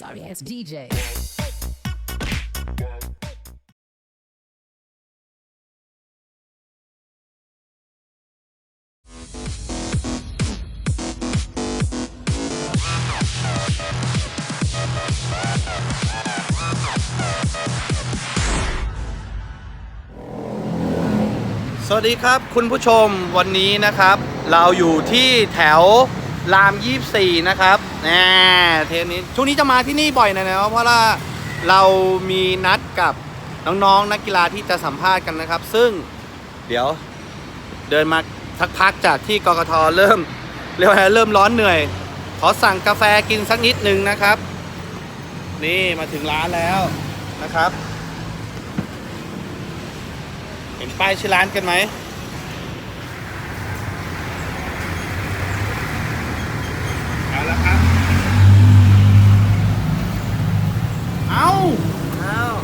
Sorry ass DJ. สวัสดีครับคุณผู้ชมวันนี้นะครับ เราอยู่ที่แถว ราม 24 นะครับแน่เทปนี้ช่วงนี้จะมาที่นี่บ่อยหนะนะเพราะว่าเรามีนัดกับน้องๆ นักกีฬาที่จะสัมภาษณ์กันนะครับ ซึ่งเดี๋ยวเดินมาสักพักจากที่กกทเริ่มเรียกว่าไงเริ่มร้อนเหนื่อย ขอสั่งกาแฟกินสักนิดหนึ่งนะครับ นี่มาถึงร้านแล้วนะครับ เห็นป้ายชื่อร้านกันไหม เอาละครับ เอาอ้าว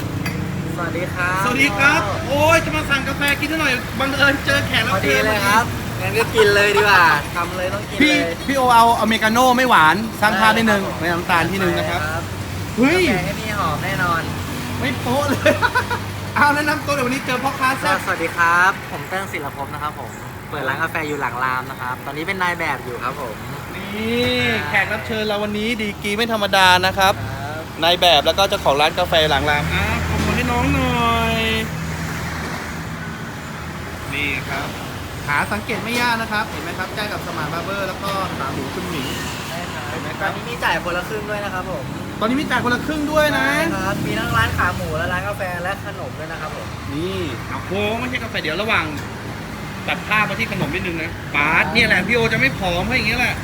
สวัสดีครับสวัสดีครับ โอ้ยจะมาสั่งกาแฟกินซะหน่อย บังเอิญเจอแขกพรัอบดีเชิญเลยครับงั้นก็กินเลยดีกว่าทำเลยต้องกินพี่เลยพี่โอเอาอเมริกาโน่ไม่หวานสร้างภาพนิดนึงไม่น้ำตาลที่นึงนะครับ เฮ้ย กาแฟให้นี่หอมแน่นอนไม่โป๊ะเลย เอาแนะนำตัวเดี๋ยววันนี้เจอพ่อค้าก็แซ่บสวัสดีครับ ผมเติ้งศิลภพนะครับผม เปิดร้านกาแฟอยู่หลังรามนะครับ ตอนนี้เป็นนายแบบอยู่ครับผม นี่แขกรับเชิญเราวันนี้ดีกรีไม่ธรรมดานะครับ ครับ นายแบบแล้วก็เจ้าของร้านกาแฟหลังรามอะขอบคุณให้น้องหน่อย นี่ครับ หาสังเกตไม่ยากนะครับ เห็นไหมครับใกล้กับสมานบาร์เบอร์ แล้วก็ขาหมูคุณหมิงได้ครับเห็นไหมคตรัอบนนี้มีจ่ายคนละครึ่งด้วยนะครับผมตอนนี้มีจ่ายคนละครึ่งด้วยนะครับมีทั้งร้านขาหมูและร้านกาแฟและขนมด้วยนะครับผม นี่เอาโค้งไม่ใช่กาแฟเดี๋ยวระหว่างตัดภาพมาที่ขนมนิดนึงนะปาร์ตเนี่ยแหละพี่โอจะไม่ผอมให้อย่างเงี้ยแหละ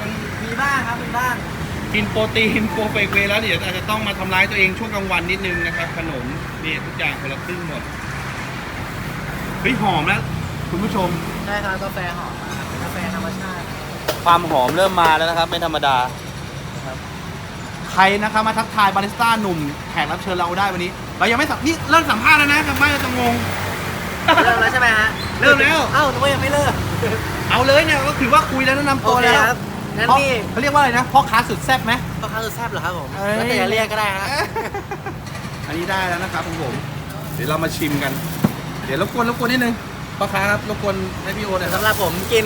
ต้องมีบ้างครับมีบ้าง กินโปรตีนโปรเฟกเวย์แล้วเดี๋ยวอาจจะต้องมาทำร้ายตัวเองช่วงกลางวันนิดนึงนะครับ ขนมนี่ทุกอย่างคนละครึ่งหมดเฮ้ยหอมแล้วคุณผู้ชมใช่ครับกาแฟหอมมากเป็นกาแฟธรรมชาติ ความหอมเริ่มมาแล้วนะครับ ไม่ธรรมดาใครนะครับมาทักทายบาริสต้าหนุ่มแขกรับเชิญเราได้วันนี้ เรายังไม่สัมนี่เริ่มสัมภาษณ์แล้วนะทำไมเราจะงง เริ่มแล้วใช่ไหมฮะเริ่มแล้ว เอ้านึกว่ายังไม่เลิกเอาเลยเนี่ยก็ถือว่าคุยแล้วแนะนำโอตัวเคแล้ว ครับ งั้นเพราะนี่เขาเรียกว่าอะไรนะพ่อค้าสุดแซ่บไหม พ่อค้าสุดแซ่บเหรอครับผมเอ้ย แล้วแต่จะเรียกก็ได้ฮะอันนี้ได้แล้วนะครับของผม เดี๋ยวเรามาชิมกัน เดี๋ยวรบกวนรบกวนนิดนึงพ่อค้าครับรบกวนให้พี่โอหน่อยครับสำหรับผมกิน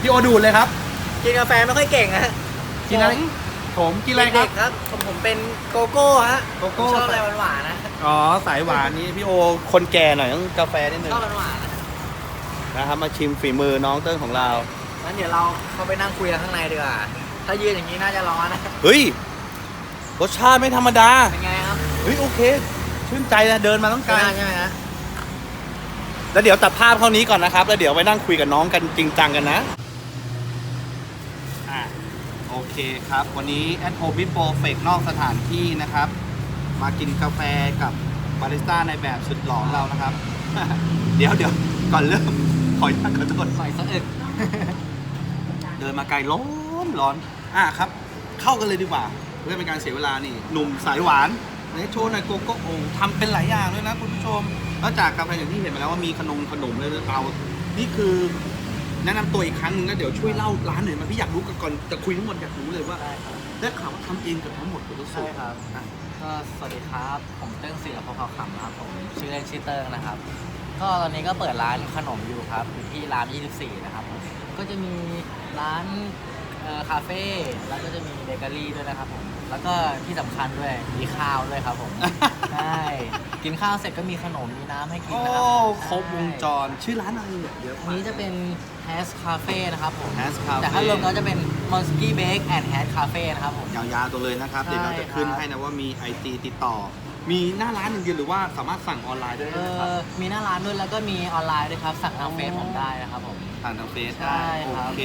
พี่โอดูดเลยครับกินกาแฟไม่ค่อยเก่งฮะกินอะไรผมผมกินอะไรครับเด็กๆครับผมผมเป็นโกโก้ฮะโกโก้ชอบอะไรหวานๆนะอ๋อสายหวานนี่พี่โอคนแก่หน่อยต้องกาแฟนิดนึงชอบหวานๆนะนะครับมาชิมฝีมือน้องเติ้งของเรา งั้นเดี๋ยวเราเข้าไปนั่งคุยกันข้างในดีกว่า ถ้ายืนอย่างนี้น่าจะร้อนนะ เฮ้ย รสชาติไม่ธรรมดา เป็นไงครับเฮ้ยโอเค ชื่นใจนะเดินมาต้องไกลได้ใช่ไหมฮะ แล้วเดี๋ยวตัดภาพเท่านี้ก่อนนะครับ แล้วเดี๋ยวไปนั่งคุยกับน้องกันจริงจังกันนะ อะโอเคครับ วันนี้แอดโ b บิโปรเฟกนอกสถานที่นะครับ มากินกาแฟกับบาริสต้าในแบบสุดหล่อของเรานะครับ เดี๋ยวเดี๋ยวก่อนเริ่ม ขออนุญาตขอโทษ ใส่สะอึกเดินมาไกลร้อนร้อนอะครับ เข้ากันเลยดีกว่าเพื่อเป็นการเสียเวลานี่หนุ่มสายหวานในโชว์หน่อยโกโก้โอ่งทำเป็นหลายอย่างด้วยนะคุณผู้ชมนอกจากกาแฟอย่างที่เห็นไปแล้วว่ามีขนมขนมเลยเรานี่คือแนะนำตัวอีกครั้งหนึ่งนะเดี๋ยวช่วยเล่าร้านหน่อยมาพี่อยากรู้กันก่อนจะคุยทั้งหมดอยากรู้เลยว่าได้ครับ ได้ข่าวว่าทำเองเกับทั้งหมดเลยทุกสูใช่ตรครับ อะ ก็สวัสดีครับ ผมเติ้งศิลปภพขำนะครับผมชื่อเล่นชื่อเติ้งนะครับ ก็ตอนนี้ก็เปิดร้านขนมอยู่ครับอยู่ที่ร้าน 24 นะครับผม ก็จะมีร้านเอ่อคาเฟ่แล้วก็จะมีเบเกอรี่ด้วยนะครับผมแล้วก็ที่สำคัญด้วยมีข้าวด้วยครับผม ใช่กินข้าวเสร็จก็มีขนมมีน้ำให้กินโอ้นะครับครบวงจรชื่อร้านอะไรเนี่ยเดี๋ยวอันนี้จะเป็น Hash Cafe นะครับผม Hash Cafe แต่ถ้ารวมก็จะเป็น Monsky Bake and Hash Cafe นะครับผม ยาวๆตัวเลยนะครับใช่เดี๋ยวเราจะขึ้นครับให้นะว่ามีไอจีติดต่อ มีหน้าร้านอย่างเดียวหรือว่าสามารถสั่งออนไลน์ได้เอนะครับ อมีหน้าร้านด้วยแล้วก็มีออนไลน์ด้วยครับ สั่งทางเฟซผมได้นะครับผม ผ่านทางเฟซใช่ได้โอครับ เค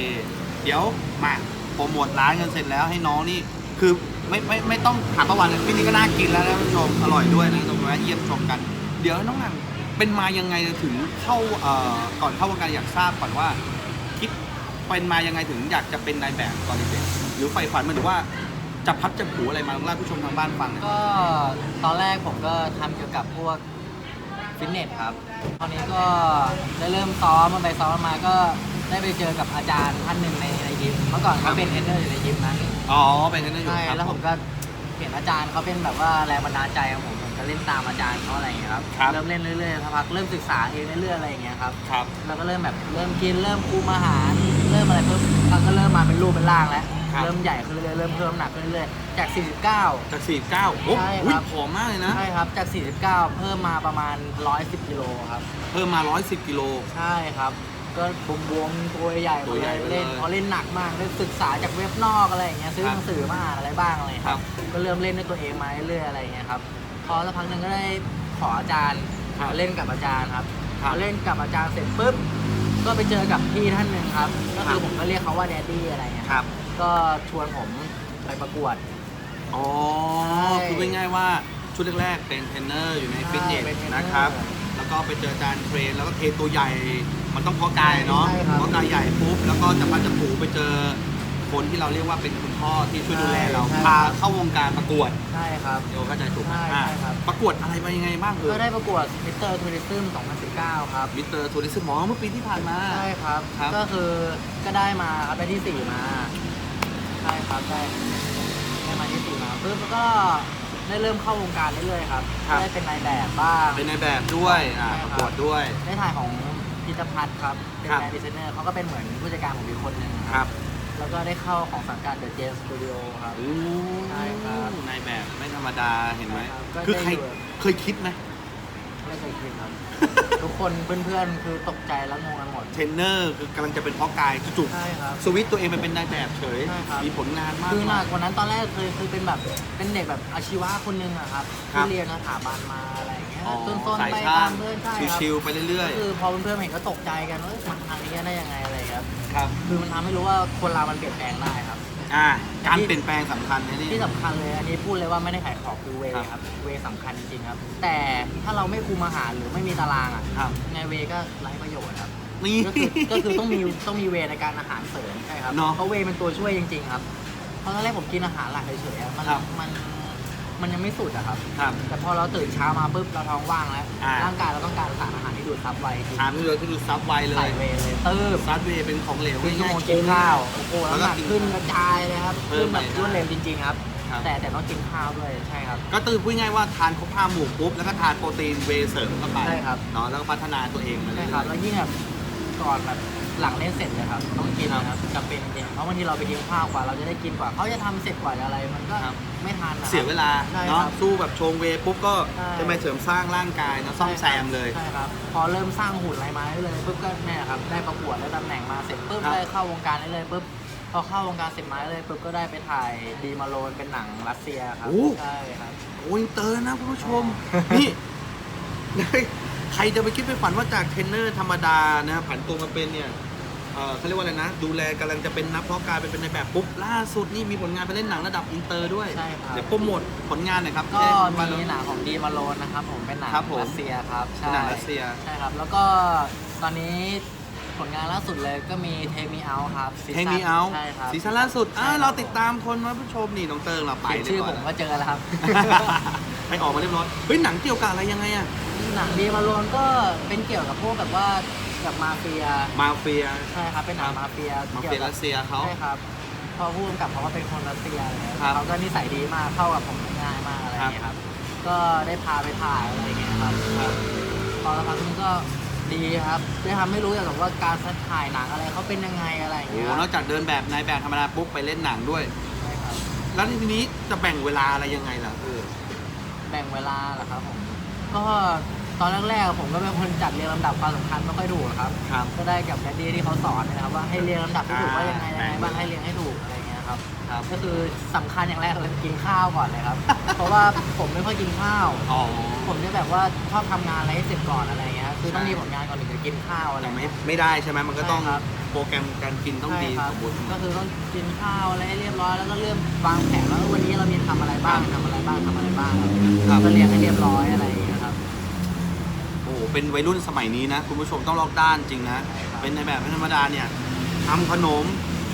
เดี๋ยวมาโปรโมทร้านกันเสร็จแล้วให้น้องนี่คือไม่ไม่ไม่ต้องถามประวัติเลยพี่นี่ก็น่ากินแล้วนะท่านผู้ชมอร่อยด้วยนะตรงนี้เยี่ยมชมกัน เดี๋ยวน้องหนังเป็นมายังไงถึงเข้าเอ่อก่อนเข้าวงการอยากทราบก่อนว่าคิดเป็นมายังไงถึงอยากจะเป็นนายแบบตอนเด็กๆหรือใฝ่ฝันมันหรือว่า จับพัดจับผูอะไรมาลองเล่าให้ผู้ชมทางบ้านฟังหน่อยก็ตอนแรกผมก็ทำเกี่ยวกับพวกฟิตเนสครับ ตอนนี้ก็ได้เริ่มซ้อมมาไปซ้อมมาก็ได้ไปเจอกับอาจารย์ท่านหนึ่งในในยิมเมื่อก่อนเขาเป็นเทรนเนอร์อยู่ในยิมนะอ๋อเป็นกันได้อยู่ใช่ครับแล้วผมก็เห็นอาจารย์เขาเป็นแบบว่าแรงบันดาลใจของผมผมก็เล่นตามอาจารย์เขาอะไรอย่างเงี้ยครับครับเริ่มเล่นเรื่อยๆสักพักเริ่มศึกษาเองเรื่อยๆอะไรอย่างเงี้ยครับ ครับ เราก็เริ่มแบบเริ่มกินเริ่มคุมอาหารเริ่มอะไรเพิ่มเราก็เริ่มมาเป็นรูปเป็นร่างแล้ว ครับ เริ่มใหญ่ขึ้นเรื่อยๆเริ่มเพิ่มน้ำหนักขึ้นเรื่อยๆจาก 49 จาก49โอ้ใช่อุ๊คยรับผอมมากเลยนะ ใช่ครับจาก 49 เพิ่มมาประมาณ 110กิโลครับเพิ่มมา 110กิโล ใช่ครับก็บวมๆตัวใหญ่หมตัวดใหเลญ่ยไปเลยเล่นพอเล่นหนักมากได้ศึกษาจากเว็บนอกอะไรอย่างเงี้ยซื้อครับหนังสือมาอ่านอะไรบ้างอะไรอย่างครัเงี้บยก็เริ่มเล่นด้วยตัวเองมาเรื่อยๆอะไรอย่างเงี้ยครับพอสักพักหนึ่งก็ได้ขออาจารย์ครับมาเล่นกับอาจารย์ครับครับพอเล่นกับอาจารย์เสร็จปุ๊บก็ไปเจอกับพี่ท่านหนึ่งครับก็คือผมก็เรียกเขาว่าแดดดี้อะไรเงี้ยครับ ก็ชวนผมไปประกวด อ๋อ ใช่คือเป็นง่ายๆว่าชุดแรกๆเป็นเทรนเนอร์อยู่ในใช่ฟิตเนสเป็นเทรนเนอร์นะครับ แล้วก็ไปเจออาจารย์เทรน แล้วก็เทรนตัวใหญ่ มันต้องเพาะกายเนาะใช่ครับเพาะกายใหญ่ปุ๊บ แล้วก็จะพัดจะผูไปเจอคนที่เราเรียกว่าเป็นคุณพ่อที่ช่วยดูแลเรา ใช่พาเข้าวงการประกวดใช่ครับ เดี๋ยวเข้าใจถูกไหมใช่อะใช่ครับ ประกวดอะไรมายังไงบ้างเอก็อได้ประกวดมิสเตอร์ทัวริซึม2019 ครับ มิสเตอร์ทัวริสมอเมื่อปีที่ผ่านมา ใช่ครับ ครับ ก็คือก็ได้มาครับได้ที่สี่มา ใช่ครับได้ได้มาที่สี่มาปุ๊บแล้วก็ได้เริ่มเข้าวงการเรื่อยๆครับ ได้เป็นนายแบบบ้าง เป็นในแบบด้วยอ่าใช่ปครับ ระกวดด้วย ได้ถ่ายของพิธพัฒน์ครับ เป็นครับ แบรนด์ดีไซเนอร์เขาก็เป็นเหมือนผู้จัดการของอีกคนหนึ่งคครัรับ บแล้วก็ได้เข้าของสังกัด The James Studio ครับโอ้ใช่ครับในแบบไม่ธรรมดาเห็นไหมใช่ครับก็คือใครได้อยู่ เคยคิดไหมไม่เคยคิดครับ ทุกคนเพื่อนๆ คือตกใจแล้วงงกันหมด เทรนเนอร์คือกำลังจะเป็นเพาะกายจู่ใช่ครับ ๆสวิตช์ตัวเองไปเป็นนายแบบเฉย ใช่ครับ มีผลงานมากคือหนัมากกกว่านั้นตอนแรกเคยคือเป็นแบบเป็นเด็กแบบอาชีวะคนหนึงอะครับครับที่เรียนสถาบันมาอะไรอย่างเงี้ยอ๋อต้นสายๆไปช่าตางมเพื่อนใช่ครับชิวๆไปเรื่อยก็คือพอเพื่อนๆเห็นก็ตกใจกันว่าเอ้ยมันทางนี้ได้ยังไงอะไรครับ ๆ ครับ คือมันทำให้รู้ว่าคนเรามันเปลี่ยนแปลงได้ครับ อ่าการเปลี่ยนแปลงสำคัญนะนี่ ที่สำคัญเลยอันนี้พูดเลยว่าไม่ได้ขายของคือเวย์ครับครับเวย์สำคัญจริงๆครับ แต่ถ้าเราไม่คุมอาหารหรือไม่มีตารางอะครับไงเวย์ก็ไร้ประโยชน์ครับนี่ ก็คือก็คือต้องมีต้องมีเวย์ในการอาหารเสริมใช่ครับเนอะเพราะเวย์เป็นตัวช่วยจริง ๆ ครับเพราะตอนแรกผมกินอาหารหลักเฉยๆอะมันครับ มัน มันยังไม่สุดอะครับ ครับ แต่พอเราตื่นเช้ามาปุ๊บเราท้องว่างแล้ว อ่า ร่างกายเราต้องการสารอาหารที่ดูดซับไวจริงทานที่เราที่ดูซับไวเลใส่ยเวย์เลยตื้อซัดเวย์เป็นของเหลวครึ่งชั่วโมงๆกินข้าวโอ้โหแล้วน้ำก็หนักกินขึ้นกระจายเลยครับเพิ่ขึ้มนแบบไปรวดเร็วจริง ๆ ครับ ครับแต่แต่ต้องกินข้าวด้วยใช่ครับ ก็ตื่นพูดง่ายๆว่าทานครบห้าหมู่ปุ๊บแล้วก็ทานโปรตีนเวย์เสริมเข้าไปใช่ครับ เนาะแล้วก็พัฒนาตัวเองมาใช่เรื่อยๆครับแล้วยิ่งแบบก่อนแบบ หลังเล่นเสร็จเลยครับต้องกินนะครับจำเป็นจริงๆเพราะบางทีเราไปกินข้าวกว่า เราจะได้กินกว่าเขาจะทำเสร็จกว่าจะอะไรมันก็ครับ ไม่ทันนะครับ เสียเวลาใช่เนาะครับสู้แบบชงเวย์ปุ๊บก็ใช่ จะมาเสริมสร้างร่างกายเนาะซ่อมแซมเลย ใช่ครับ พอเริ่มสร้างหุ่นอะไรมาได้เลยปุ๊บก็เนี่ยครับได้ประกวดได้ตำแหน่งมาเสร็จปุ๊บครับ ได้เข้าวงการได้เลยปุ๊บพอเข้าวงการเสร็จมาได้เลยปุ๊บก็ได้ไปถ่ายดีมาโลนเป็นหนังรัสเซียครับโอ้ใช่ครับ โอ้ยเตอร์นะคุณผู้ชม นี่ ใครจะไปคิดไปฝันว่าจากเทรนเนอร์ธรรมดานะผันตัวมาเป็นเนี่ย เอ่อเขาเรียกว่าอะไรนะ ดูแลกำลังจะเป็นนักเพาะกายไปเป็นในแบบปุ๊บล่าสุดนี่มีผลงานไปเล่นหนังระดับอินเตอร์ด้วยใช่ครับ เดี๋ยวโปรโมทผลงานหน่อยครับก็แจ้งมาเลมียหนังของดีมาโลนนะครับผมเป็นหนังครับผม รัสเซียครับเป็นใช่หนังรัสเซีย ใช่ครับ แล้วก็ตอนนี้ผลงานล่าสุดเลยก็มีเทมีเอาครับซีเทซั่นมีเอาใช่ครับซีซั่นล่าสุดอ่าใช่คบเราติดตามคนมาผู้ชมนี่น้องเติงเราไปเขียนชื่อเรียบผร้มยก็เจอแล้วครับให้ออกมาเรียบร้อยเฮ้ยหนังเกี่ยวกับอะไรยังไงอะ หนังดีมาโลนก็เป็นเกี่ยวกับพวกแบบว่า กับมาเฟียมาเฟีย ใช่ครับเป็นหนังมาเฟียมาเฟียกี่วกับรัสเซียเขา ใช่ครับพอพูดกับเขาก็เป็นคนรัสเซียอะไรเงี้ยครับเขาก็นิสัยดีมากเข้ากับผมง่ายมากอะไรเงี้ยครับ ก็ได้พาไปถ่ายอะไรเงี้ยครับครับพอสักพักนึงก็ดีครับได้ทำให้รู้เกี่ยวกับว่าการถ่ายหนังอะไรเขาเป็นยังไงอะไรอย่างโอ้เงี้โหยนอกจากเดินแบบนายแบบธรรมดาปุ๊บไปเล่นหนังด้วยใช่ครับแล้วทีนี้จะแบ่งเวลาอะไรยังไงล่ะเออแบ่งเวลาเหรอครับผมก็ ตอนแรกๆผมก็เป็นคนจัดเรียงลำดับความสำคัญไม่ค่อยถูกครับ ครับ ก็ได้กับแดดดี้ที่เขาสอนนะครับว่าให้เรียงลำดับให้ถูกอ่าว่ายังไงยังไงบ้างแบ่งให้เรียงให้ถูกอะไรเงี้ยครับ ครับ ก็คือสำคัญอย่างแรกเลยกินข้าวก่อนเลยครับ เพราะว่าผมไม่ค่อยกินข้าว อ๋อผมจะแบบว่าชอบทำงานอะไรให้เสร็จก่อนอะไรเงี้ยคือต้องใช่มีผลงานก่อนถึงจะกินข้าวอะไรแต่ไม่เงี้ย ไม่ได้ใช่ไหมมันก็ต้องใช่ครับ โปรแกรมการกินต้องดีใช่ครับสมบูรณ์ก็คือต้องกินข้าวอะไรให้เรียบร้อยแล้วก็เริ่มวางแผนว่าวันนี้เรามีทำอะไรบ้างทำอะไรบ้างทำอะไรบ้างอะไรเงี้ยครับก็เรียงให้เรียบร้อยอะไรอย่าง เงี้ยครับโอ้โหเป็นวัยรุ่นสมัยนี้นะ คุณผู้ชมต้องลอกด้านจริงนะใช่ครับเป็นในแบบไม่ธรรมดาเนี่ยทำขนม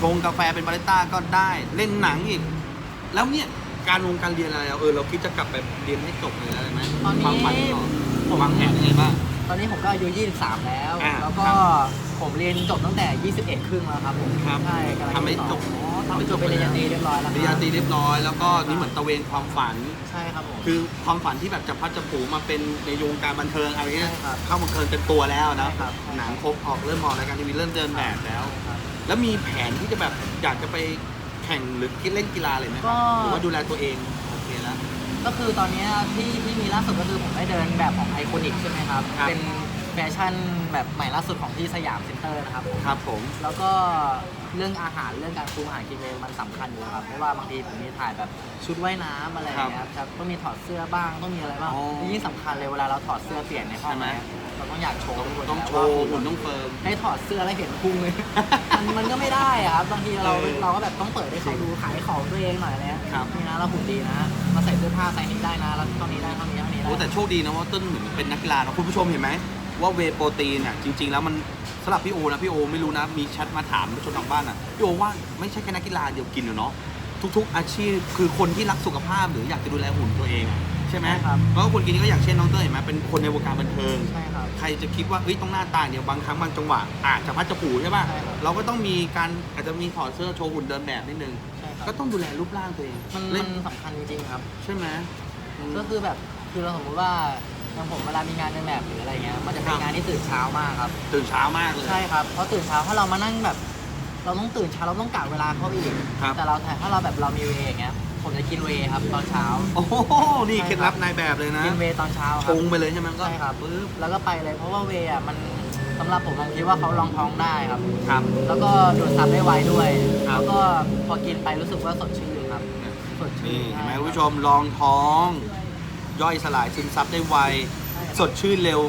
ชงกาแฟเป็นบาริสต้าก็ได้เล่นหนังอีก แล้วเนี่ยการวงการเรียนอะไรอะเออเราคิดจะกลับไปเรียนให้จบเลยอะไรไหมตอนนี้วางฝันเหรอวางแผนยังไงบ้าง ตอนนี้ผมก็อายุ 23 แล้ว อ่าแล้วก็ครับ ผมเรียนจบตั้งแต่ 21 ครึ่งแล้วครับผมครับใช่กำลังทำให้เรียนจต่บออ๋อทำให้จบเป็นปริญญาตรีเรียบร้อยแล้วปคริญญารับตรีเรียบร้อยแล้วก็นี่เหมือนตะเวนความฝัน ใช่ครับผม คือความฝันที่แบบจะพัดจะผูมาเป็นในวงการบันเทิงอะไรเงี้ยใช่ครับเข้าบันเทิงเต็มตัวแล้วนะใช่ครับ หนังครบออกเริ่มออกรายการทีวีเริ่มเดินแบบแล้ว ครับ แล้วมีแผนที่จะแบบอยากจะไปแข่งหรือเล่นกีฬาเลยไหมคก็ รับหรือว่าดูแลตัวเองโอเคแล้ว ก็คือตอนเนี้ยที่ที่มีล่าสุดก็คือผมได้เดินแบบของไอคอนิกใช่ไหมครับ ครับ เป็นแฟชั่นแบบใหม่ล่าสุดของที่สยามเซ็นเตอร์นะครับผมครับผม แล้วก็เรื่องอาหารเรื่องการปรุงอาหารกินเองมันสำคัญอยู่แล้วครับไม่ว่าบางทีผมมีถ่ายแบบชุดว่ายน้ำอะไรอย่างเงี้ยครับต้องมีถอดเสื้อบ้างต้องมีอะไรบ้างอ๋อและยิ่งสำคัญเลยเวลาเราถอดเสื้อเปลี่ยนในห้องใช่ไหมเนี่ยเราต้องอยากโชว์ทุกคนต้องนะโชว่าว์หุ่นหุ่นต้องเฟิร์ม ให้ถอดเสื้อแล้วเห็นพุงเลย มันมันก็ไม่ได้อะครับบางทีเราเออเราก็แบบต้องเปิดให้เขาดูขายของตัวเองหน่อยอะไรเลยครับ นี่นะเราหุ่นดีนะมาใส่เสื้อผ้าไซส์นี้ได้นะแล้วเท่านี้ได้เท่านี้เท่านี้ได้ โอ้แต่โชคดีนะว่าต้นเหมือนเป็นนักกีฬานะคุณผู้ชมเห็นไหม ว่าเวย์โปรตีนอะจริง ๆ แล้วมันสำหรับพี่โอนะพี่โอไม่รู้นะมีแชทมาถามผู้ชมทางบ้านอะพี่โอว่าไม่ใช่แค่นักกีฬาเดียวกินอยู่เนาะทุก ๆ อาชีพคือคนที่รักสุขภาพหรืออยากจะดูแลหุ่นตัวเองอะใช่ไหมใช่ครับแล้วก็คนกินก็อย่างเช่นน้องเต้ยเห็นไหมเป็นคนในวงการบันเทิง ใช่ครับ ใครจะคิดว่าเอ้ยต้องหน้าตาเนี่ยบางครั้งบางจังหวะอาจจะพัดจะผูใช่ป่ะใช่ครับ เราก็ต้องมีการอาจจะมีถอดเสื้อโชว์หุ่นเดินแบบนิดนึง ใช่ครับก็ต้องดูแลรูปร่างตัวเองมันเล่มันนสำคัญจริงๆครับ ใช่ไหมอืมก็คือแบบคือเราสมมติว่า อย่างผมเวลามีงานเดินแบบหรืออะไรเงี้ยมันจะเป็คนรับงานที่ตื่นเช้ามากครับ ตื่นเช้ามากเลย ใช่ครับเพราะตื่นเช้าถ้าเรามานั่งแบบ เราต้องตื่นเช้าเราต้องกะเวลาเข้าไปอีกครับ แต่เราถ้าเราแบบเรามีเวย์อย่างเงี้ยผมจะกินเวย์ครับตอนเช้าโอ้โหนี่เคล็ดลับนายแบบเลยนะกินเวย์ตอนเช้าคชรับ งไปเลยใช่ไหมก็ใช่ครับ ปึ๊บแล้วก็ไปเลยเพราะว่าเวย์อะมันสำหรับผมผมคิดว่าเขารองท้องได้ครับ ครับ แล้วก็ดูดซับได้ไวด้วย ครับแล้วก็พอกินไปรู้สึกว่าสดชื่นครับสดชื่นี่นเห็นไหมใช่คุณรับผู้ชมลองท้อง ย่อยสลายซึมซับได้ไวใช่ครับสดชื่นเร็ว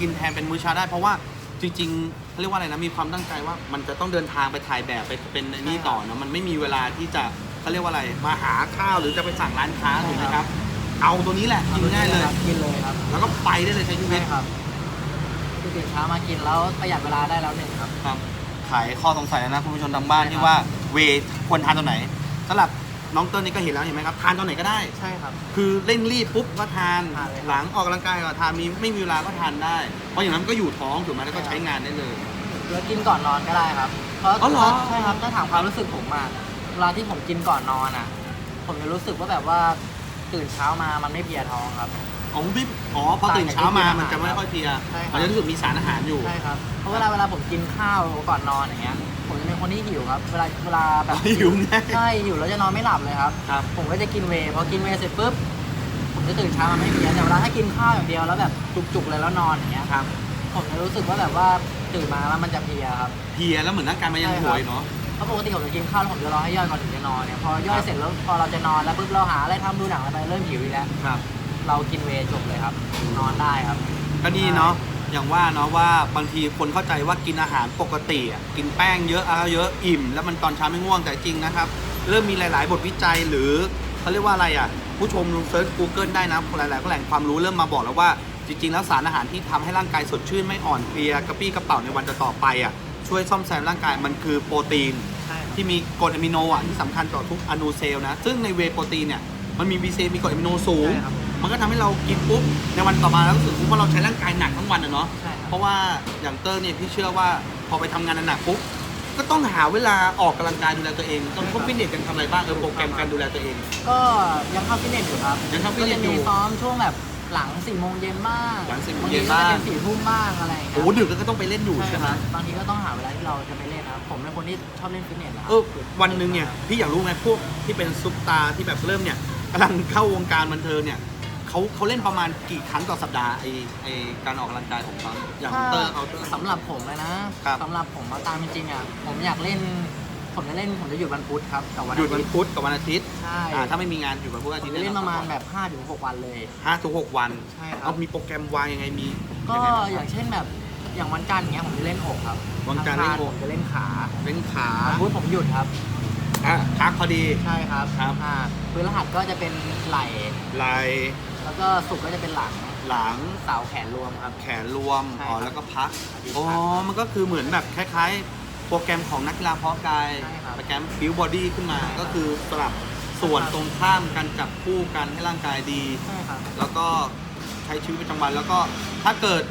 กินแทนเป็นมื้อเช้าได้ เพราะว่าจริงๆเขาเรียกว่าอะไรนะมีความตั้งใจว่ามันจะต้องเดินทางไปถ่ายแบบไปเป็นไอ้นี่ต่อเนอะมันไม่มีเวลาที่จะเขาเรียกว่าอะไรมาหาข้าวหรือจะไปสั่งร้านค้าถูกไหมครับ เอาตัวนี้แหละกินง่ายเลย กินเลยครับแล้วก็ไปได้เลยใช้ชีวิใช่ตครับคือตื่นเช้ามากินแล้วประหยัดเวลาได้แล้วหนึ่งครับ ครับขายข้อสงสัยแล้วนะคุณผู้ชมทางบ้านที่ว่าเวย์ควรทานตัวไหนสำหรับ น้องเติ้ลนี่ก็เห็นแล้วเห็นไหมครับทานตอนไหนก็ได้ ใช่ครับ คือเร่งรีบปุ๊บก็ทาน ทานเลยครับ หลังออกกำลังกายก็ทานมีไม่มีเวลาก็ทานได้ เพราะอย่างนั้นมันก็อยู่ท้องถูกไหมแล้วก็ใช้งานได้เลยแล้วกินก่อนนอนก็ได้ครับ เพราะอ๋อเหรอ ใช่ครับถ้าถามความรู้สึกผมอะเวลาที่ผมกินก่อนนอนอะผมจะรู้สึกว่าแบบว่าตื่นเช้ามามันไม่เพลียท้องครับ อ๋อพี่อ๋อพอตื่นเช้ามามันจะไม่ค่อยเพลียใช่ครับ มันจะรู้สึกมีสารอาหารอยู่ ใช่ครับ เพราะเวลาเวลาผมกินข้าวก่อนนอนอย่างเงี้ย ผมจะเป็นคนที่หิวครับ เวลาเวลาแบบหิวง่าย ใช่หิวแล้วจะนอนไม่หลับเลยครับ ครับ ผมก็จะกินเวย์พอกินเวย์เสร็จปุ๊บ ผมจะตื่นเช้ามาไม่เพลียแต่เวลาถ้ากินข้าวอย่างเดียวแล้วแบบจุกๆเลยแล้วนอนอย่างเงี้ยครับ ผมจะรู้สึกว่าแบบว่าตื่นมาแล้วมันจะเพลียครับ เพลียแล้วเหมือนร่างกายมันยังใช่หครับวยเนาะเพราะปกติผมจะกินข้าวแล้วผมจะรอให้ย่อยก่อนถึงจะนอนเนี่ย พอย่อครัยบเสร็จแล้วพอเราจะนอนแล้วปุ๊บเราหาอะไรทำดูหนังอะไรไปเริ่มหิวอีกแล้วครับ เรากินเวย์จบเลยครับ นอนได้ครับ ก็ดีเนาะ อย่างว่าเนาะว่าบางทีคนเข้าใจว่ากินอาหารปกติอะกินแป้งเยอะเอาเยอะอิ่ม แล้วมันตอนเช้าไม่ง่วงแต่จริงนะครับ เริ่มมีหลาย ๆ บทวิจัยหรือเขาเรียกว่าอะไรอะ ผู้ชมลองเซิร์ช Google ได้นะหลายๆแหล่งความรู้เริ่มมาบอกแล้วว่าจริง ๆ แล้วสารอาหารที่ทำให้ร่างกายสดชื่นไม่อ่อนเพลียกระปี้กระเป๋าในวันต่อๆไปอะช่วยซ่อมแซมร่างกายมันคือโปรตีนใช่ครับที่มีกรดอะมิโนอะที่สำคัญต่อทุกอนูเซลล์นะซึ่งในเวย์โปรตีนเนี่ยมันมีวีเซมีกรดอะมิโนสูงใช่ครับ มันก็ทำให้เรากินปุ๊บในวันต่อมาแล้วรู้สึกว่าเราใช้ร่างกายหนักทั้งวันอะเนาะใช่ครับเพราะว่าอย่างเตอร์เนี่ยพี่เชื่อว่าพอไปทำงานหนักๆปุ๊บก็ต้องหาเวลาออกกำลังกายดูแลตัวเองตอนพวกฟิตเนสกันทำอะไรบ้างเออโปรแกรมการดูแลตัวเอง ก็ยังเข้าฟิตเนสอยู่ครับยังเข้าฟิตเนสก็จะอยู่มีซ้อมช่วงแบบหลังสี่โมงเย็นบ้างหลัง4โมงบางเย็ทีนก็บ้างจะเป็นสี่ทุ่มบ้างอะไรอย่างเงี้โอ้ยดึกก็ต้องไปเล่นอยู่ใช่ใช่คไหมรับบางทีก็ต้องหาเวลาที่เราจะไปเล่นนะครับผมเป็นคนที่ชอบเล่นฟิตเนสนะครัเออวันหนึ่งเนี่ยพี่อยากรู้ไงพวกที่เป็นซุปตาร์ที่แบบเริ่มเนี่ยกำลังเข้าวงการบันเทิงเนี่ย เขาเขาเล่นประมาณกี่ครั้งต่อสัปดาห์ไอไอการออกกำลังกายของเขาอย่างถ้าเตอร์เขาเตอร์ สำหรับผมเลยนะครับ สำหรับผมเอาตามจริงๆอะผมอยากเล่น ผมจะเล่นผมจะหยุดวันพุธครับกับวันหยุดอาวันทิตย์พุธกับวันอาทิตย์ใช่อ่าถ้าไม่มีงานอยู่วันพุธอาผทิตมย์จะเล่นประมาณแบบ5ถึง6วันเลย ห้าถึงหกวันใช่ครัเอาบมีโปรแกรมวางยังไงมีก็ยังไงบ้างอย่างเช่นแบบอย่างวันจันทร์เงี้ยผมจะเล่นอกครับวันจันทร์เล่นอก อังคผมจะเล่นขาเล่นขาวันพุธผมหยุดครับ อะพักพอดี ใช่ครับครับ อ่าพฤหัสก็จะเป็นไหล่ ไหล แล้วก็ศุกร์ก็จะเป็นหลังหลังเสาร์แขนรวมครับ แขนรวมใช่อ๋อครับแล้วก็พักอาทิตย์อ๋อพักมันก็คือเหมือนแบบคล้ายๆ โปรแกรมของนักกีฬาเพาะกายใช่ครับโปรแกรมบิวบอดี้ขึ้นมาใช่ครับก็คือสลับส่วนครับ ตรงข้ามกันจับคู่กันให้ร่างกายดี ใช่ครับ แล้วก็ใช้ชีวิตประจำวันแล้วก็ถ้าเกิด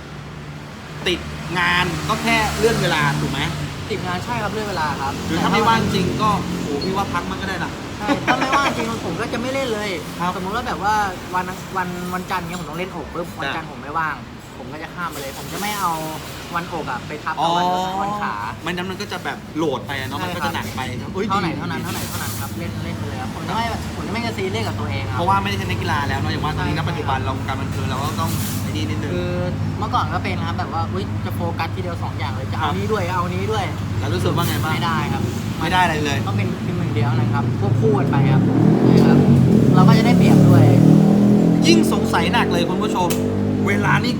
ติดงานก็แค่เลื่อนเวลาถูกไหมติดงานใช่ครับเรื่องเวลาครับหรือถ้าไม่ว่างจริงก็โอ้พี่ว่าพักมันก็ได้นะใช่ถ้าไม่ว่างจริงผมก็จะไม่เล่นเลยครับสมมติว่าแบบว่าวันวันวันจันทร์เนี้ยผมต้องเล่นอกปุ๊บวันจ้ะจันทร์ผมไม่ว่าง ผมก็จะข้ามไปเลย ผมจะไม่เอาวันอกอะไปทับอ๋กัอบวันวันขาไม่นั้นมันก็จะแบบโหลดไปอะเนาะใช่มันก็ครัจะบหนักไปครับอ้ยเท่าไหนดีเท่านั้นเท่าไหนเท่านั้นครับ เล่นเล่นไปเลยครับผมจะไม่แบบผมจะไม่กระซีเรียสกับตัวเองครับเพราะว่าไม่ได้ใช่นักกีฬาแล้วเนาะอย่างว่าตอนนี้ณใช่ปัจจุบันเราการบันเทิงเราก็ต้องไอ้นี่นิดนึงคือเมื่อก่อนก็เป็นนะครับแบบว่าอุ๊ยจะโฟกัสทีเดียวสองอย่างเลยจะครัเอาบนี้ด้วยเอานี้ด้วย แล้วรู้สึกว่าไงบ้าง ไม่ได้ครับ ไม่ได้อะไรเลยต้องเป็นเพียงหนึ่ง เดียวนะครับควบคู่กันไปครับนะครับ เราก็จะได้เปรียบด้วย ยิ่งสงสัยหนักเลยคุณผู้ชม เวลานี่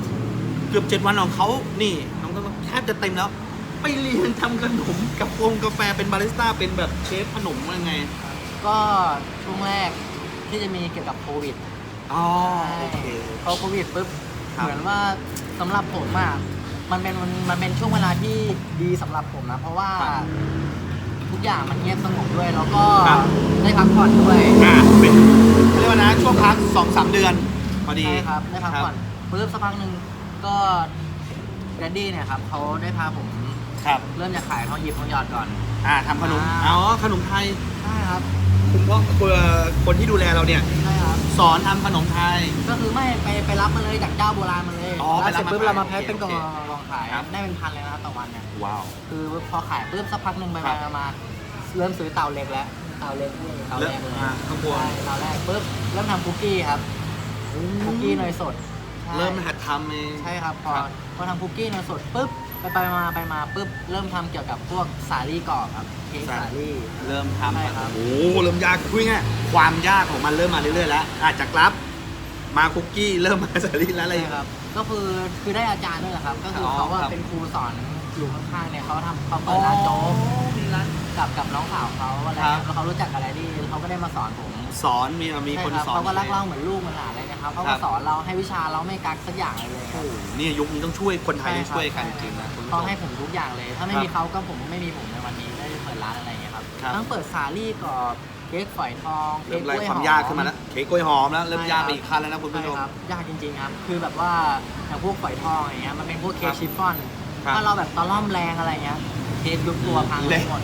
เกือบเจ็ดวันของเขานี่น้องก็แทบจะเต็มแล้ว ไปเรียนทำขนมกับวงกาแฟเป็นบาริสต้าเป็นแบบเชฟขนมยังไงก็ช่วงแรกที่จะมีเกี่ยวกับโควิดอ๋อโอเค พอโควิดปุ๊บครับ เหมือนว่าสำหรับผมอะมันเป็นมันมันเป็นช่วงเวลาที่ดีสำหรับผมนะ เพราะว่าทุก อย่างมันเงียบสงบด้วย แล้วก็ได้พักผ่อนด้วยอ่าเป็นเขาเรียกว่านะช่วงพักสองสามเดือน พอดี ใช่ครับได้พักผ่อนปุ๊บสักพักหนึ่งก็แดดดี้เนี่ยครับเขาได้พาผมครับ เริ่มจากขายทองหยิบทองหยอดก่อน อ่าทำขนม อ่า อ๋อ ขนมไทย ใช่ครับคุณพ่อคุณคนที่ดูแลเราเนี่ย ใช่ครับสอนทำขนมไทย ก็คือไม่ไปไปรับมาเลยจากเจ้าโบราณมาเลยอ๋อแล้วเสร็จไปรับมาปุ๊บขายเรามาแพ็คเป็นกล่องโอเคกล่องขายครับ ได้เป็นพันเลยนะครับต่อวันเนี่ย ว้าว คือพอขายปุ๊บสักพักหนึ่งไปครับมามา เริ่มซื้อเตาเล็กแล้วเตาเล็กนี่เตาเริ่แรมกเลยอ่าข้างบนใช่เตาแรกปุ๊บเริ่มทำคุกกี้ครับคุกกี้เนยสดใช่ เริ่มหัดทำเอง ใช่ครับพอครับ พอทำคุกกี้เนยสดปุ๊บไปไปมาไปมาปุ๊บเริ่มทำเกี่ยวกับพวกสาลี่กรอบครับเค้กสาลี่ เริ่มทำใช่ครับ โอ้โหเริ่มยากคุยง่ายความยากของมันเริ่มมาเรื่อยๆแล้วอาจจะกรับ มาคุกกี้เริ่มมาสาลีแล้วอะไร ใช่ครับ ก็คือคือได้อาจารย์ด้วยแหละครับ ก็คืออ๋อเขาว่าครับเป็นครูสอน อยู่ข้างๆเนี่ยเขาทำเขาเปิดร้านโจ๊กมีร้านกับกับน้องสาวเขาอะไรครัเงี้บยแล้วเขารู้จักอะไรที่เขาก็ได้มาสอนผมสอนมีมีใช่คนครับสอนเขาก็รักเราเหมือนลูกเหมือนหลานเลยนะครับเขาครัก็บสอนเราให้วิชาเราไม่กักสักอย่างเลยเลยคโอ้รับโหนี่ยุคนี้ต้องช่วยคนไทยต้องช่วยกันใช่จริงนะคุณผู้ชเขามให้ผมทุกอย่างเลย ถ้าไม่ครับมีเขาก็ผมไม่มีผมในวันนี้ได้เปิดร้านอะไรเงี้ยครับครับทั้งเปิดสาลี่กรอบเค้กฝอยทองเค้เริ่กมกไล่ล้วยคหวาอมมยากขึ้นมาแล้วเค้กกล้วยหอมแล้วเริ่มใช่ยากครับไปอีกขั้นแล้วนะคุณผู้ชใช่มครับยากจริงๆครับคือแบบว่าอย่างพวกฝอยทองอย่างเงี้ยมันเป็นพวกเค้กครับชิฟฟ่อน ครับ ถ้าเราแบบตะล่อมแรงอะไรเงี้ยเค้กยุบตัวพังเละหมด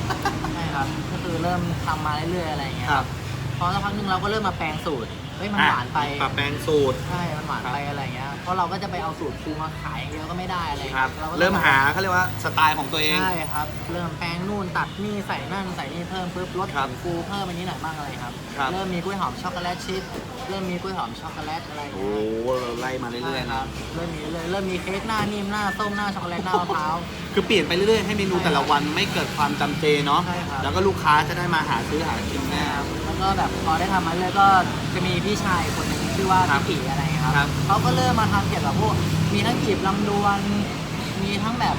ใช่ครับก็คือเริ่มทำมาเรื่อยๆอะไรเงี้ย ครับพ อสักพักหนึ่งเราก็เริ่มมาแปลงสูตรเฮ้ยมันหวานไปปรับแปลงสูตร ใช่ มันหวานไปอะไรเงี้ย เพราะเราก็จะไปเอาสูตรครูมาขายอย่างเดียวก็ไม่ได้อะไรครับเราก็ต้องเริ่มหาเขาเรียกว่าสไตล์ของตัวเอง ใช่ครับ เริ่มแปลงนู่นตัดนี่ใส่นั่นใส่นี่เพิ่มปุ๊บลดครับของครูเพิ่มอันนี้หน่อยบ้างอะไรครับ ครับ เริ่มมีกล้วยหอมช็อกโกแลตชิพเริ่มมีกล้วยหอมช็อกโกแลตอะไรโอ้โหไล่มาเรื่อยๆใช่คนะรับ เริ่มมีเลยเริ่มมีเค้กหน้านิ่มหน้าส้มหน้าช็อกโกแลตหน้ามะพร้าว คือเปลี่ยนไปเรื่อยๆให้เมนูแต่ละวันไม่เกิดความจำเจเนาะ ใช่ครับ แล้วก็ลูกค้าจะได้มาหาซื้อหากินแน่ นะครับแล้ว ก็แบบพอได้ทำมาเรื่อยก็จะมีพี่ชายคนหนึ่งชื่อว่าครับพี่ปีอะไรเงี้ยคครัรับบเขาก็เริ่มมาทำเกี่ยวกับพวกมีทั้งจีบลำดวน มีทั้งแบบ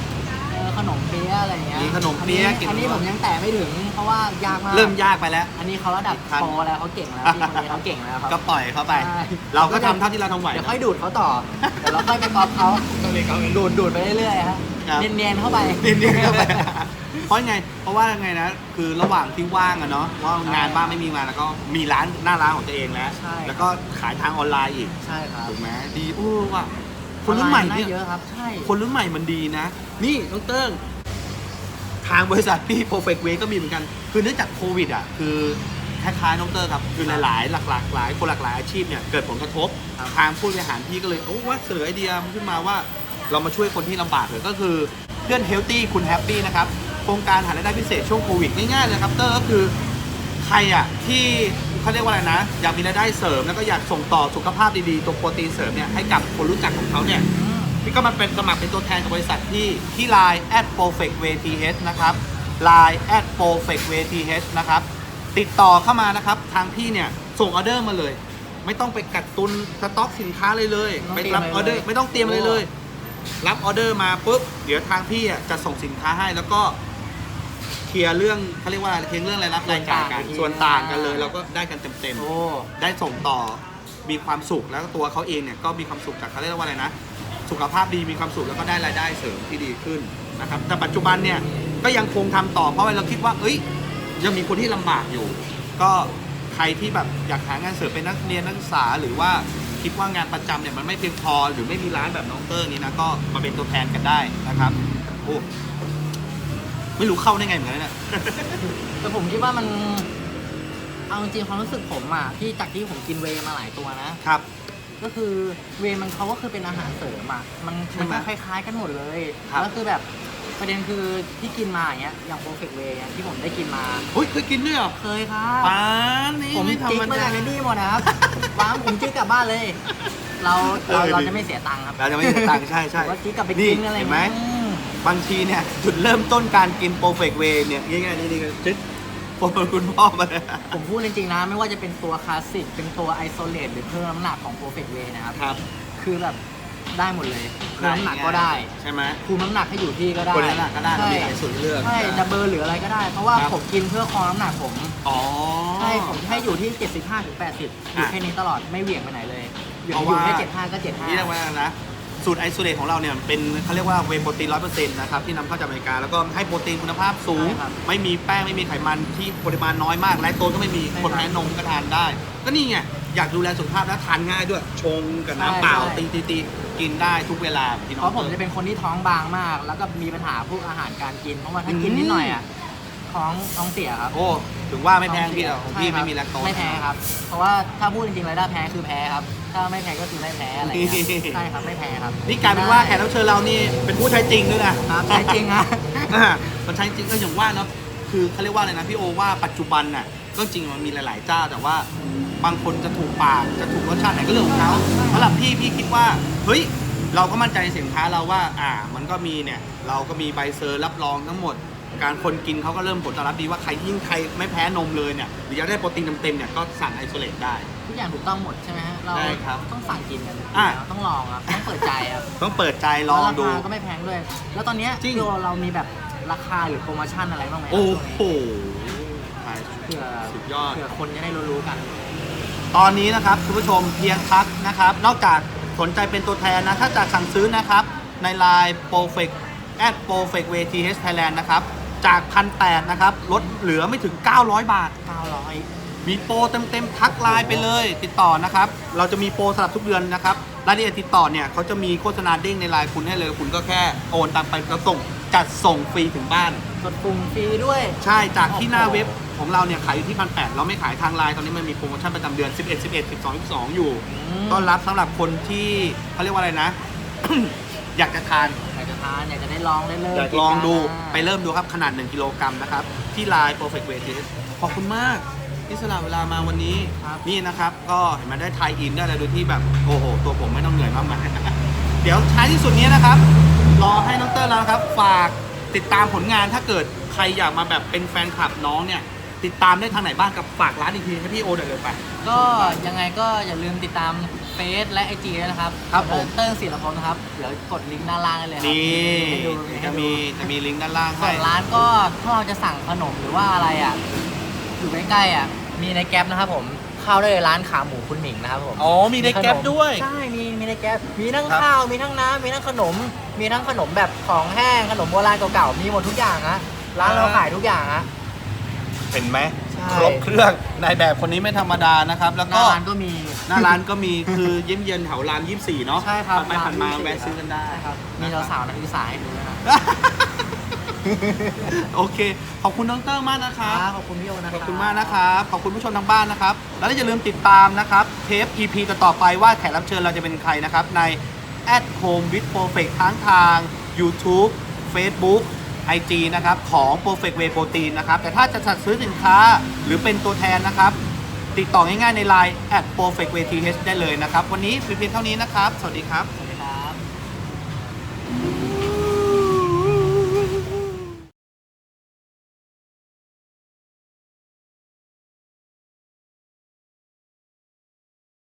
เอ่อขนมเปี๊ยะอะไรเงี้ยมีขนมเปี๊ยะอันกินนี้อันนี้ผมยังแตะไม่ถึง เพราะว่ายากมากเริ่มยากไปแล้ว อันนี้เขาระดับทัน โปรแล้วเขาเก่งแล้วพี่คนนี้เขาเก่งแล้วครับก็ปล่อยเขาไป ใช่ เราก็ทำเท่าที่เราทำไหวเดี๋ยวค่อยดูดเขาต่อเดี๋ยวเราค่อยไปกรอบเขา ต้องเรียนเขาเองดูดดูดไปเรื่อยๆครับครับ เนียนๆเข้าไปเนียนๆเข้าไป เพราะไง เพราะว่าไงนะ คือระหว่างที่ว่างอะเนาะ ว่างานบ้างไม่มีงานแล้วก็มีร้านหน้าร้านของตัวเองแล้ว ใช่ แล้วก็ขายทางออนไลน์อีก ใช่ครับถูกไหมดีโอ้ว่ะคนรุ่นใหม่ออไลเนี่ยเยอะครับ ใช่ คนรุ่นใหม่มันดีนะ นี่น้องเติ้งทางบริษัทพี่ Perfect Way ก็มีเหมือนกัน คือเนื่องจากโควิดอะ คือคล้ายๆน้องเติ้งครับ คือหลายๆหลากๆหลายคนหลากหลายอาชีพเนี่ยเกิดผลกระทบ ครับ ทางผู้บริหารพี่ก็เลย โอ้ว่าเสนอไอเดียขึ้นมาว่า เรามาช่วยคนที่ลำบากเลยก็คือเพื่อนเฮลตี้คุณแฮปปี้นะครับ โครงการหารายได้พิเศษช่วงโควิดง่ายๆเลยครับเตอร์ก็คือใครอะที่เขาเรียกว่าอะไรนะ อยากมีรายได้เสริมแล้วก็อยากส่งต่อสุขภาพดีๆ ตัวโปรตีนเสริมเนี่ยให้กับคนรู้จักของเขาเนี่ยอืมพี่ก็มาเป็นสมัครเป็นตัวแทนกับบริษัทที่ที่ Line at perfect way th นะครับ Line at perfect way th นะครับ ติดต่อเข้ามานะครับ ทางพี่เนี่ยส่งออเดอร์มาเลย ไม่ต้องไปกัดตุนสต็อกสินค้าเลยเลยไม่ไปต้องรับเตรียมออเดอร์เลยไม่ต้องเตรียมอะไรเลย รับออเดอร์มาปุ๊บเดี๋ยวทางพี่อะจะส่งสินค้าให้แล้วก็ เคลียร์เรื่องเขาเรียกว่าอะไรเคลียร์เรื่องรายรับรายจ่ายกันส่วนต่างกันเลยเราก็ได้กันเต็มๆโอ้ได้ส่งต่อมีความสุขแล้วก็ตัวเขาเองเนี่ยก็มีความสุขจากเขาเรียกว่าอะไรนะ สุขภาพดีมีความสุขแล้วก็ได้รายได้เสริมที่ดีขึ้นนะครับแต่ปัจจุบันเนี่ยก็ยังคงทำต่อเพราะว่าเราคิดว่า เอ้ย ยังมีคนที่ลำบากอยู่ ก็ใครที่แบบอยากหางานเสริมเป็นนักเรียนนักศึกษา หรือว่าคิดว่างานประจำเนี่ยมันไม่เพียงพอหรือไม่มีร้านแบบน้องเตอร์นี้นะก็มาเป็นตัวแทนกันได้นะครับโอ้ ไม่รู้เข้าได้ไงเหมือนกันนะเนี่ยแต่ผมคิดว่ามัน เอาจริงๆความรู้สึกผมอะที่จากที่ผมกินเวย์มาหลายตัวนะ ครับ ก็คือเวย์มันเขาก็คือเป็นอาหารเสริมอะมันใช่มันไหมก็คล้ายๆกันหมดเลยครับ แล้วคือแบบประเด็นคือที่กินมาอย่างเงี้ยอย่างโปรเฟกเวย์ที่ผมได้กินมา เฮ้ยเคยกินด้วยเหรอเคยครับปานนี่ผมไม่ธรจิ๊กรมมาดาจากเรนดี้หมดนะครับว้ามผมจิ๊กกลับบ้านเลย เราเราเออเราดีจะไม่เสียตังค์ครับ เราจะไม่เสียตังค์ใช่ใช่ผมว่าจิ๊กกลับไปนี่กินอะไรเห็นไหมงี้ยอืม บางทีเนี่ย จุดเริ่มต้นการกินโปรเฟกเวย์เนี่ยง่ายๆนี่นี่ก็จึ๊ดโปรคุณพ่อมาเลย ผมพูดจริงๆนะ ไม่ว่าจะเป็นตัวคลาสสิก เป็นตัวไอโซเลตหรือเพิ่มน้ำหนักของโปรเฟกเวย์นะครับ ครับ คือแบบได้หมดเลยเพิ่มน้ำหนักก็ได้ใช่ไหม คุมน้ำหนักให้อยู่ที่ก็ได้คนนั้นน่ะก็ได้ใช่มีหลายสูตรให้เลือกใช่ดับเบิลหรืออะไรก็ได้ เพราะว่าครับ ผมกินเพื่อครองน้ำหนักผม อ๋อ ใช่ผมให้อยู่ที่ 75ถึง80 อยู่อะแค่นี้ตลอดไม่เหวี่ยงไปไหนเลย อยู่เพราะอยู่ว่าแค่75 ก็นี่เรียกว่านะ สูตรไอโซเลตของเราเนี่ยเป็นเขาเรียกว่าเวย์โปรตีนร้อยเปอร์เซ็นต์นะครับที่นำเข้าจากอเมริกา แล้วก็ให้โปรตีนคุณภาพสูงไม่มีแป้งไม่มีไขมันที่ปริมาณน้อยมาก และโตนก็ไม่มีคนแพ้นมก็ทานได้ ก็นี่ไง อยากดูแลสุขภาพแล้วทานง่ายด้วย ชงกับน้ำเปล่าตีตีตีกินได้ทุกเวลาพี่75น้เพองราะผมจะเป็นคนที่ท้องบางมาก แล้วก็มีปัญหาพวกอาหารการกิน เพราะว่าถ้ากินนิดหน่อยอะ ท้องท้องเสียครับโอ้ถึงว่าไม่แพงพี่ท้หรออกเสียของพี่ใช่ไม่ครับมีแลคโตส ไม่แพ้ครับ เพราะว่าถ้าพูดจริงๆเลยถ้าแพ้คือแพ้ครับ ถ้าไม่แพ้ก็คือไม่แพ้อะไรอย่างเงี้ย ใช่ครับไม่แพ้ครับนี่กลายเป็นว่าแขกรับเชิญเรานี่เป็นผู้ใช้จริงด้วยนะครับใช้จริงอะอ่ามันใช้จริงก็อย่างว่าเนาะคือเขาเรียกว่าอะไรนะพี่โอว่าปัจจุบันน่ะก็จริงมันมีหลาย ๆ เจ้า แต่ว่าบางคนจะถูกปากจะถูกรสชาติไหนก็เรื่องของเขาสำหรับพี่พี่คิดว่าเฮ้ยเราก็มั่นใจในสินค้าเราว่า อ่า มันก็มีเนี่ยเราก็มีใบเซอร์รับรองทั้งหมด การคนกินเขาก็เริ่มผลตอบรับดีว่าใครยิ่งใครไม่แพ้นมเลยเนี่ยหรืออยากได้โปรตีนเต็มๆเนี่ยก็สั่งไอโซเลตได้ ทุกอย่างถูกต้องหมดใช่ไหมฮะเราได้ครับต้องสั่งกินกันอะต้องลองครับต้องเปิดใจครับต้องเปิดใจลองดู แล้วราคาก็ไม่แพงด้วย แล้วตอนเนี้ยจริงเราเรามีแบบราคาหรือโปรโมชั่นอะไรบ้างไหมครับโอ้ช่วงโหนี้เผื่อสุดยอด เผื่อคนจะได้รู้ๆกัน ตอนนี้นะครับคุณผู้ชมเพียงทักนะครับ นอกจากสนใจเป็นตัวแทนนะ ถ้าจะสั่งซื้อนะครับ ใน Line perfect at perfect way th thailand นะครับ จากพันแนะครับลดเหลือไม่ถึง 900 บาท 900 มีโปรเต็มๆทักไลน์ไปเลย ติดต่อนะครับ เราจะมีโปรสำหรับทุกเดือนนะครับรายละเอียดติดต่อเนี่ยเขาจะมีโฆษณาเด้งในไลน์คุณให้เลย คุณก็แค่โอนตามไปแล้วส่งจัดส่งฟรีถึงบ้าน กดปุ่มฟรีด้วย ใช่จากที่หน้าโอ้โหเว็บของเราเนี่ยขายอยู่ที่พันแเราไม่ขายทางไลน์ตอนนี้มันมีโปรโมชั่นประจำเดือน 11 11 12 12 อยู่มต้อนรับสำหรับคนที่เขาเรียกว่าอะไรนะ อยากจะทานอยากจะทานอยากจะได้ลองได้เลยอยากลองดูกินกันนะไปเริ่มดูครับขนาด 1 กิโลกรัมนะครับ ที่ไลน์ perfect way Taste ขอบคุณมากที่สละเวลามาวันนี้ครับนี่นะครับ ก็เห็นไหมาได้ไทยอินได้อะไรโดยที่แบบโอ้โห ตัวผมไม่ต้องเหนื่อยมากมายเดี๋ยวท้ายที่สุดนี้นะครับ รอให้น้องเตอร์แล้วนะครับ ฝากติดตามผลงานถ้าเกิดใครอยากมาแบบเป็นแฟนคลับน้องเนี่ย ติดตามได้ทางไหนบ้างกับฝากร้านอีกทีให้พี่โอเดินเลยไป ก็ยังไงก็อย่าลืมติดตามเฟซและไอจีนะครับครับผม เติ้งศิลปพลนะครับ เดี๋ยวกดลิงก์ด้านล่างได้เลยครันี่ให้ดูให้จะดูมีจะมีลิงก์ด้านล่างส่ให้วนร้านก็ถ้าเราจะสั่งขนมหรือว่าอะไรอะอยู่ใกล้ๆอะมีในแก๊ปนะครับผมเข้าได้เลยร้านขาหมูคุณหมิงนะครับผม อ๋อ มีในแก๊ปด้วย ใช่ มี มีในแก๊ปมีทั้งครับข้าว มีทั้งน้ำ มีทั้งขนม มีทั้งขนมแบบของแห้ง ขนมโบราณเก่าๆ มีหมดทุกอย่างฮะ ร้านเราขายทุกอย่างฮะ เห็นไหมใช่ ครบเครื่องนายแบบคนนี้ไม่ธรรมดานะครับ แล้วหก็น้าร้านก็มี หน้าร้านก็มีคือเยี่ยมเยียนแถวราม 24 เนาะใช่ครับผ่านไปผ่านมาร้แวะซื้อกันได้ ใช่ครับ มีนะครับ สาวๆนักศึกษาให้ดูนะครับโอเค ขอบคุณน้องเตอร์มากนะครับ ขอบคุณพี่โอนะคขรั อบคุณมากนะครับ ขอบคุณผู้ชมทางบ้านนะครับ แล้วอย่าลืมติดตามนะครับ เทป EP ต่อๆไปว่าแขกรับเชิญเราจะเป็นใครนะครับ ใน at home with perfect ทั้งทาง YouTube Facebook IG นะครับของ perfect way protein นะครับ แต่ถ้าจะสั่งซื้อสินค้าหรือเป็นตัวแทนนะครับ ติดต่อง่ายๆใน Line at perfect way th ได้เลยนะครับ วันนี้เพียงเท่านี้นะครับ สวัสดีครับ